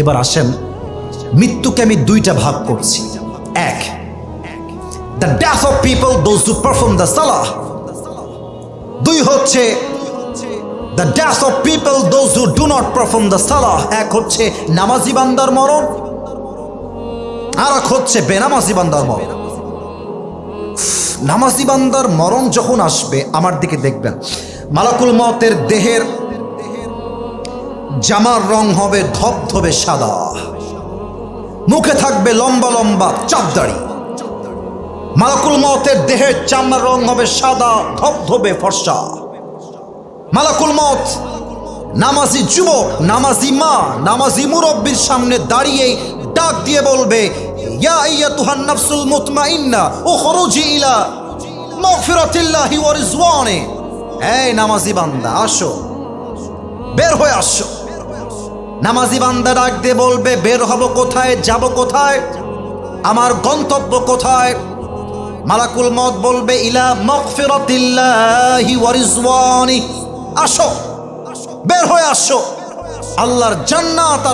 এবার আসেন, মৃত্যুকে আমি দুইটা ভাগ করছি। এক the death of people those to perform the সালাহ দুই হচ্ছে the death of people those who do not perform the সালাহ এক হচ্ছে, নামাজি বান্দার মরণ। আর এক হচ্ছে, বেনামাজি বান্দার মরণ। নামাজি বান্দার মরণ যখন আসবে, আমার দিকে দেখবেন। মালাকুল মতের দেহের জামার রং হবে ধবধবে সাদা। মুখে থাকবে লম্বা লম্বা চাপদাড়ি মালাকুল মতের দেহের চামড়ার রং হবে সাদা, ধবধবে ফর্সা। মালাকুল মত নামাজি যুবক, নামাজি মা, নামাজি মুরব্বীর সামনে দাঁড়িয়ে ডাক দিয়ে বলবে, ইয়া আইয়াতুহান নাফসুল মুতমাইন্না, উখরুজি ইলা মাগফিরাতিল্লাহি ওয়া রিজওয়ানি। এই নামাজি বান্দা, আসো। বের হয়ে আসো। নামাজি বান্দা ডাক দিয়ে বলবে, বের হব কোথায়? যাব কোথায়? আমার গন্তব্য কোথায়? মালাকুল মত বলবে, ইলা মকফিরতিল্লাহি ওয়া রিজওয়ানি। আসো, বের হয়ে আসো। আল্লাহর জান্নাত আর